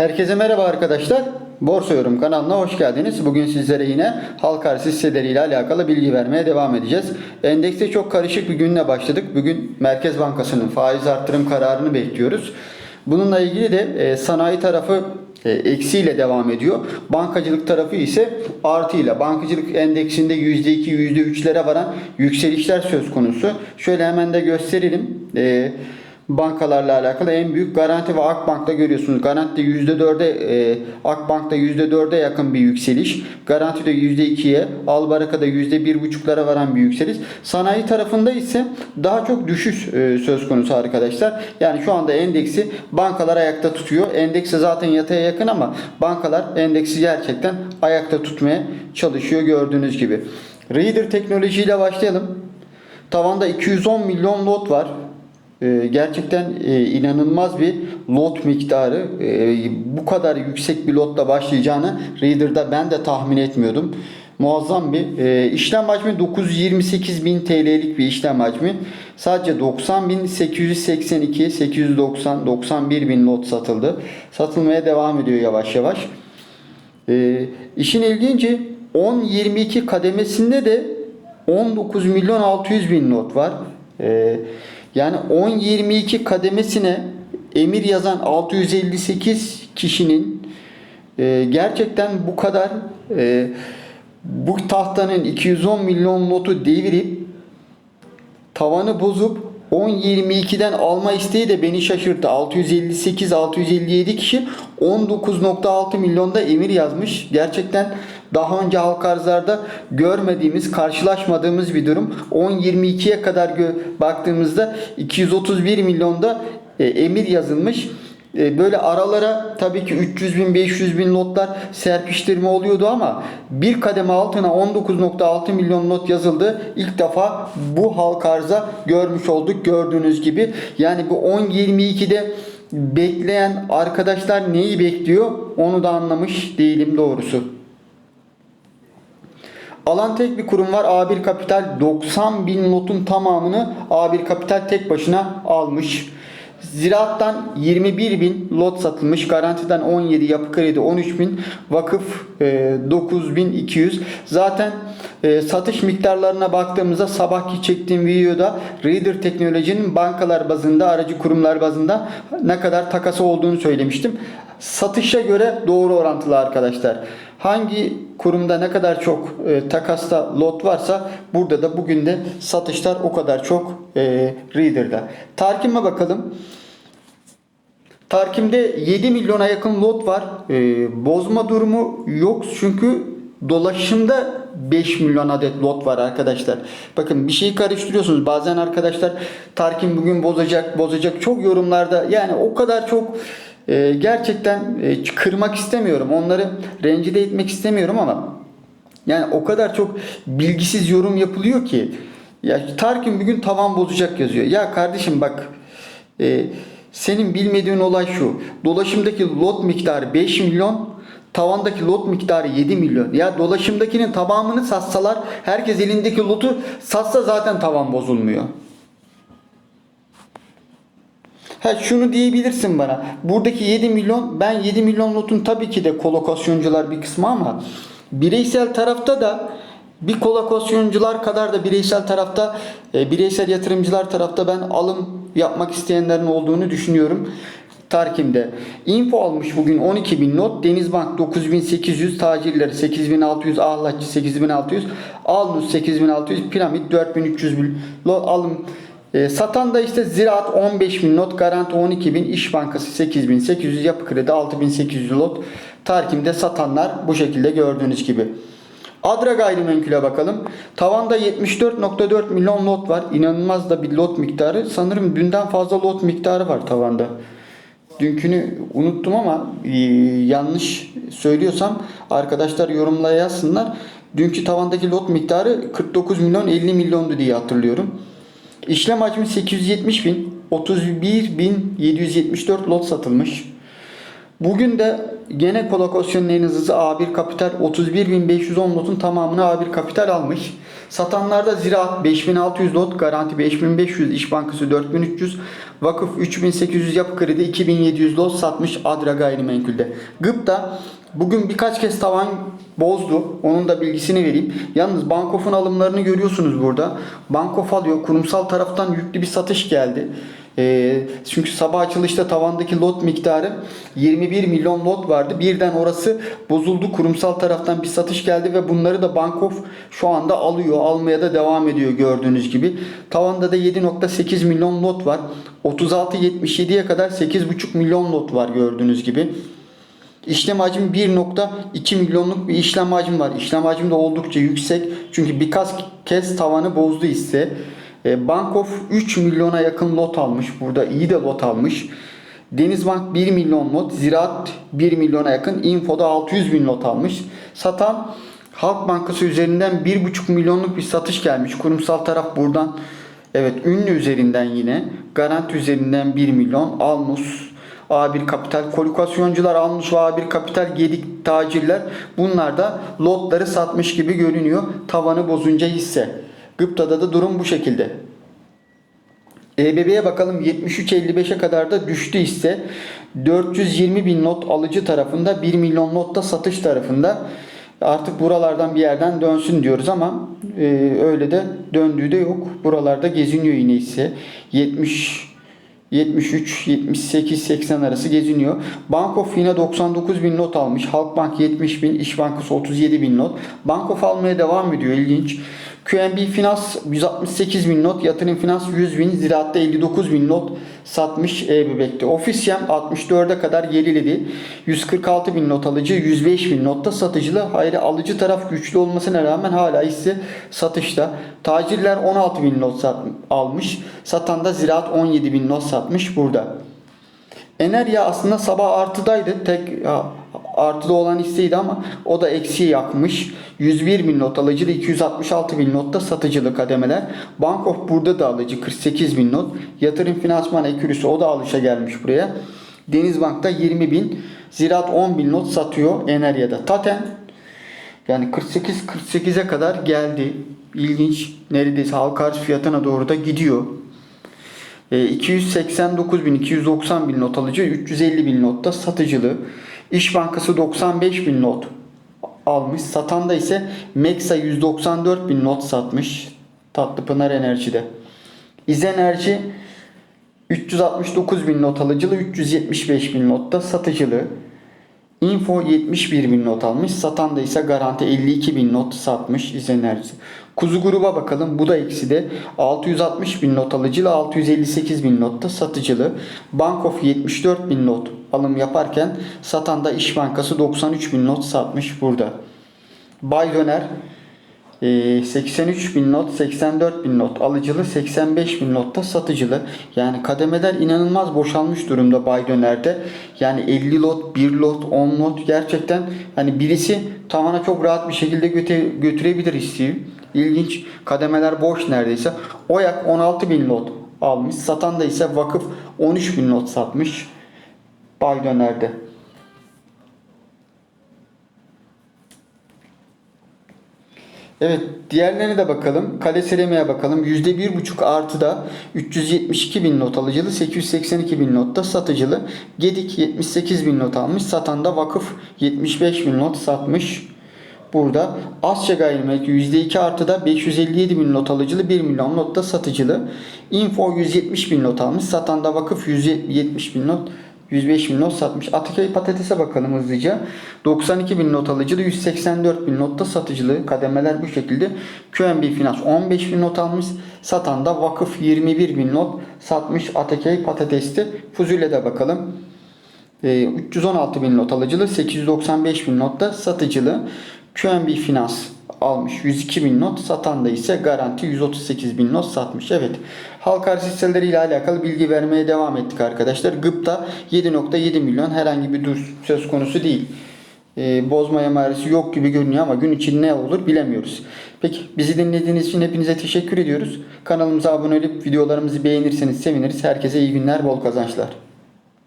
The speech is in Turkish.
Herkese merhaba arkadaşlar. Borsa Yorum kanalına hoş geldiniz. Bugün sizlere yine halka arz hisseleriyle alakalı bilgi vermeye devam edeceğiz. Endekste çok karışık bir günle başladık. Bugün Merkez Bankası'nın faiz arttırım kararını bekliyoruz. Bununla ilgili de e, sanayi tarafı e, eksiyle devam ediyor. Bankacılık tarafı ise artıyla. Bankacılık endeksinde %2, %3'lere varan yükselişler söz konusu. Şöyle hemen de gösterelim. E, bankalarla alakalı en büyük Garanti ve Akbank'ta görüyorsunuz. Garanti'de %4'e, e, Akbank'ta %4'e yakın bir yükseliş. Garanti'de %2'ye, Albaraka'da %1,5'lara varan bir yükseliş. Sanayi tarafında ise daha çok düşüş e, söz konusu arkadaşlar. Yani şu anda endeksi bankalar ayakta tutuyor. Endeksi zaten yataya yakın ama bankalar endeksi gerçekten ayakta tutmaya çalışıyor gördüğünüz gibi. Reader teknolojiyle başlayalım. Tavanda 210 milyon lot var. Ee, gerçekten e, inanılmaz bir lot miktarı. Ee, bu kadar yüksek bir lotla başlayacağını Reader'da ben de tahmin etmiyordum. Muazzam bir e, işlem hacmi 928 bin TL'lik bir işlem hacmi. Sadece 90 bin 882, 890, 91 bin lot satıldı. Satılmaya devam ediyor yavaş yavaş. E, işin ilginci 10-22 kademesinde de 19 milyon 600 bin not var. E, yani 10-22 kademesine emir yazan 658 kişinin e, gerçekten bu kadar e, bu tahtanın 210 milyon notu devirip tavanı bozup 10.22'den alma isteği de beni şaşırttı. 658-657 kişi 19.6 milyonda emir yazmış. Gerçekten daha önce halk arzlarda görmediğimiz, karşılaşmadığımız bir durum. 10.22'ye kadar baktığımızda 231 milyonda e, emir yazılmış. E, Böyle aralara tabii ki 300 bin 500 bin notlar serpiştirme oluyordu ama bir kademe altına 19.6 milyon not yazıldı. İlk defa bu halk arza görmüş olduk gördüğünüz gibi. Yani bu 10.22'de bekleyen arkadaşlar neyi bekliyor onu da anlamış değilim doğrusu. Alan tek bir kurum var. A1 Kapital 90 bin notun tamamını A1 Kapital tek başına almış. Ziraattan 21 bin lot satılmış. Garantiden 17, yapı kredi 13 bin, vakıf e, 9200. Zaten e, satış miktarlarına baktığımızda sabahki çektiğim videoda Reader Teknoloji'nin bankalar bazında, aracı kurumlar bazında ne kadar takası olduğunu söylemiştim. Satışa göre doğru orantılı arkadaşlar. Hangi kurumda ne kadar çok e, takasta lot varsa burada da bugün de satışlar o kadar çok e, Reader'da. Tarkim'e bakalım. Tarkim'de 7 milyona yakın lot var. E, bozma durumu yok çünkü dolaşımda 5 milyon adet lot var arkadaşlar. Bakın bir şeyi karıştırıyorsunuz. Bazen arkadaşlar Tarkim bugün bozacak, bozacak. Çok yorumlarda yani o kadar çok e, gerçekten e, kırmak istemiyorum. Onları rencide etmek istemiyorum ama yani o kadar çok bilgisiz yorum yapılıyor ki ya Tarkin bugün tavan bozacak yazıyor. Ya kardeşim bak e, senin bilmediğin olay şu. Dolaşımdaki lot miktarı 5 milyon, tavandaki lot miktarı 7 milyon. Ya dolaşımdakinin tamamını satsalar, herkes elindeki lotu satsa zaten tavan bozulmuyor. Ha şunu diyebilirsin bana. Buradaki 7 milyon ben 7 milyon lotun tabii ki de kolokasyoncular bir kısmı ama bireysel tarafta da bir kolokasyoncular kadar da bireysel tarafta e, bireysel yatırımcılar tarafta ben alım yapmak isteyenlerin olduğunu düşünüyorum. Tarkim'de. Info almış bugün 12 bin not. Denizbank 9800, tacirleri 8600, Ahlatçı 8600, Alnus 8600, Piramit 4300 bin lot alım e, satan da işte Ziraat 15 bin not, Garanti 12 bin, İş Bankası 8 bin 800, Yapı Kredi 6800 lot. Tarkim'de satanlar bu şekilde gördüğünüz gibi. Adra gayrimenkule bakalım. Tavanda 74.4 milyon lot var. İnanılmaz da bir lot miktarı. Sanırım dünden fazla lot miktarı var tavanda. Dünkünü unuttum ama e, yanlış söylüyorsam arkadaşlar yorumlara yazsınlar. Dünkü tavandaki lot miktarı 49 milyon 50 milyondu diye hatırlıyorum. İşlem hacmi 870 bin, 31 bin 774 lot satılmış. Bugün de gene kolokasyonun en hızlısı A1 Kapital 31.510 lotun tamamını A1 Kapital almış. Satanlarda Ziraat 5600 lot, Garanti 5500, İş Bankası 4300, Vakıf 3800, Yapı Kredi 2700 lot satmış Adra Gayrimenkul'de. Gıpta bugün birkaç kez tavan bozdu. Onun da bilgisini vereyim. Yalnız Bankof'un alımlarını görüyorsunuz burada. Bankof alıyor. Kurumsal taraftan yüklü bir satış geldi. Ee, çünkü sabah açılışta tavandaki lot miktarı 21 milyon lot vardı. Birden orası bozuldu. Kurumsal taraftan bir satış geldi ve bunları da Bankof şu anda alıyor. Almaya da devam ediyor gördüğünüz gibi. Tavanda da 7.8 milyon lot var. 36.77'ye kadar 8.5 milyon lot var gördüğünüz gibi. İşlem hacmi 1.2 milyonluk bir işlem hacmi var. İşlem hacmi de oldukça yüksek. Çünkü birkaç kez tavanı bozdu ise. E, Bankof 3 milyona yakın lot almış. Burada iyi de lot almış. Denizbank 1 milyon lot. Ziraat 1 milyona yakın. Info'da 600 bin lot almış. Satan Halk Bankası üzerinden 1,5 milyonluk bir satış gelmiş. Kurumsal taraf buradan evet ünlü üzerinden yine. Garanti üzerinden 1 milyon. Almus A1 Kapital, kolokasyoncular Almus ve A1 Kapital Gedik tacirler bunlar da lotları satmış gibi görünüyor. Tavanı bozunca hisse. Gıpta'da da durum bu şekilde. EBB'ye bakalım 73.55'e kadar da düştü hisse. 420 bin not alıcı tarafında 1 milyon not da satış tarafında. Artık buralardan bir yerden dönsün diyoruz ama e, öyle de döndüğü de yok. Buralarda geziniyor yine hisse. 70 73, 78, 80 arası geziniyor. Bankof yine 99 bin not almış. Halkbank 70 bin, İş Bankası 37 bin not. Bankof almaya devam ediyor. İlginç. QNB Finans 168 bin not, Yatırım Finans 100 bin, Ziraat'ta 59 bin not satmış e-bebekte. Ofisyem 64'e kadar geriledi. 146 bin not alıcı, 105 bin notta satıcılı. Hayır alıcı taraf güçlü olmasına rağmen hala hisse satışta. Tacirler 16 bin not sat, almış. Satan da Ziraat 17 bin not satmış burada. Enerya aslında sabah artıdaydı. Tek artıda olan hisseydi ama o da eksiye yakmış. 101 bin not alıcılı 266 bin notta satıcılı kademeler. Bankof burada da alıcı 48 bin not. Yatırım finansman ekürüsü o da alışa gelmiş buraya. Denizbank'ta 20 bin. Ziraat 10 bin not satıyor Enerya'da. Taten yani 48-48'e kadar geldi. İlginç. Neredeyse halka arz fiyatına doğru da gidiyor. E, 289 bin, 290 bin not alıcı, 350 bin notta satıcılı. İş Bankası 95 bin not almış. Satanda ise Meksa 194 bin not satmış. Tatlıpınar Enerji'de. İzenerji 369 bin not alıcılı, 375 bin notta satıcılı. Info 71 bin not almış. Satanda ise garanti 52 bin not satmış İzenerji. Kuzu gruba bakalım. Bu da eksi de 660 bin not alıcılı 658 bin notta satıcılı. Bankof 74 bin not alım yaparken satanda İş Bankası 93 bin not satmış burada. Bay Döner 83 bin not, 84 bin not alıcılı, 85 bin notta satıcılı. Yani kademeler inanılmaz boşalmış durumda Bay Döner'de. Yani 50 lot, 1 lot, 10 lot gerçekten hani birisi tavana çok rahat bir şekilde götü- götürebilir istiyor. İlginç kademeler boş neredeyse. Oyak 16 bin lot almış. Satan da ise vakıf 13 bin lot satmış. Bay Döner'de. Evet diğerlerine de bakalım. Kale Seleme'ye bakalım. %1,5 artıda 372 bin not alıcılı, 882 bin notta satıcılı. Gedik 78 bin not almış. Satan da vakıf 75 bin not satmış. Burada Asya gayrimenkul %2 artıda 557 bin not alıcılı 1 milyon notta satıcılı. Info 170 bin not almış. Satan da vakıf 170 bin not 105 bin not satmış. Ataköy patatese bakalım hızlıca. 92 bin not alıcılı, 184 bin notta satıcılı. Kademeler bu şekilde. QNB Finans 15 bin not almış. Satan da vakıf 21 bin not satmış Ataköy patatesti. Fuzule'de bakalım. Ee, 316 bin not alıcılı, 895 bin notta satıcılı. QNB Finans almış 102 bin not. Satan da ise garanti 138 bin not satmış. Evet. Halka arz hisseleri ile alakalı bilgi vermeye devam ettik arkadaşlar. Gıpta 7.7 milyon herhangi bir dur söz konusu değil. Ee, bozma emaresi yok gibi görünüyor ama gün için ne olur bilemiyoruz. Peki bizi dinlediğiniz için hepinize teşekkür ediyoruz. Kanalımıza abone olup videolarımızı beğenirseniz seviniriz. Herkese iyi günler, bol kazançlar.